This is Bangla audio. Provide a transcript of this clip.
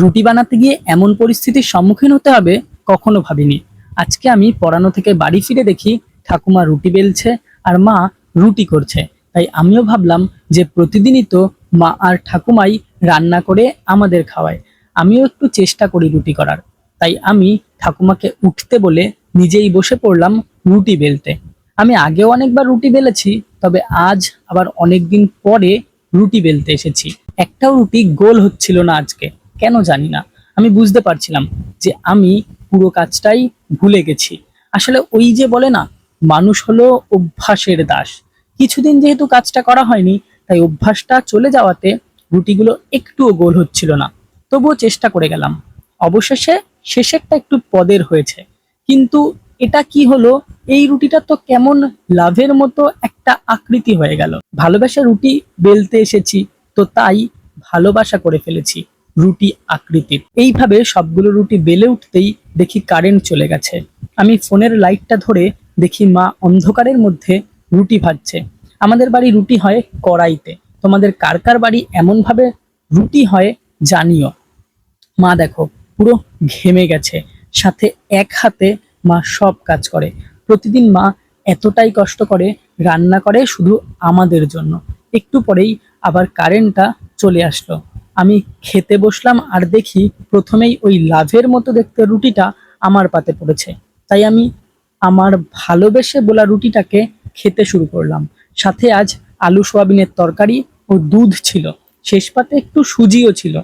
রুটি বানাতে গিয়ে এমন পরিস্থিতির সম্মুখীন হতে হবে কখনো ভাবিনি। আজকে আমি পড়ানো থেকে বাড়ি ফিরে দেখি ঠাকুমা রুটি বেলছে আর মা রুটি করছে। তাই আমিও ভাবলাম যে প্রতিদিনই তো মা আর ঠাকুমাই রান্না করে আমাদের খাওয়ায়। আমিও একটু চেষ্টা করি রুটি করার। তাই আমি ঠাকুমাকে উঠতে বলে নিজেই বসে পড়লাম রুটি বেলতে। আমি আগেও অনেকবার রুটি বেলেছি, তবে আজ আবার অনেকদিন পরে রুটি বেলতে এসেছি। একটাও রুটি গোল হচ্ছিল না আজকে। কেন জানি না। আমি বুঝতে পারছিলাম যে আমি পুরো কাজটাই ভুলে গেছি। আসলে ওই যে বলে না, মানুষ হলো অভ্যাসের দাস। কিছুদিন যেহেতু কাজটা করা হয়নি, তাই অভ্যাসটা চলে যাওয়াতে রুটিগুলো একটুও গোল হচ্ছিল না। তবুও চেষ্টা করে গেলাম। অবশেষে শেষেরটা একটু পদের হয়েছে। কিন্তু এটা কি হলো, এই রুটিটা তো কেমন লাভের মতো একটা আকৃতি হয়ে গেল। ভালোবাসা রুটি বেলতে এসেছি, তো তাই ভালোবাসা করে ফেলেছি। রুটি আকৃতির। এইভাবে সবগুলো রুটি বেলে উঠতেই দেখি কারেন্ট চলে গেছে। আমি ফোনের লাইটটা ধরে দেখি মা অন্ধকারের মধ্যে রুটি ভাজছে। আমাদের বাড়ি রুটি হয় কড়াইতে। তোমাদের কার কার বাড়ি এমন ভাবে রুটি হয় জানিও। মা দেখো, পুরো ঘেমে গেছে। সাথে এক হাতে মা সব কাজ করে। প্রতিদিন মা এতটাই কষ্ট করে, রান্না করে শুধু আমাদের জন্য। একটু পরেই আবার কারেন্টটা চলে আসলো। আমি খেতে বসলাম আর দেখি প্রথমেই ওই লাভের মতো দেখতে রুটিটা আমার পাতে পড়েছে। তাই আমি আমার ভালোবেসে বলা রুটিটাকে খেতে শুরু করলাম। সাথে আজ আলু সোয়াবিনের তরকারি ও দুধ ছিল। শেষ পাতে একটু সুজিও ছিল।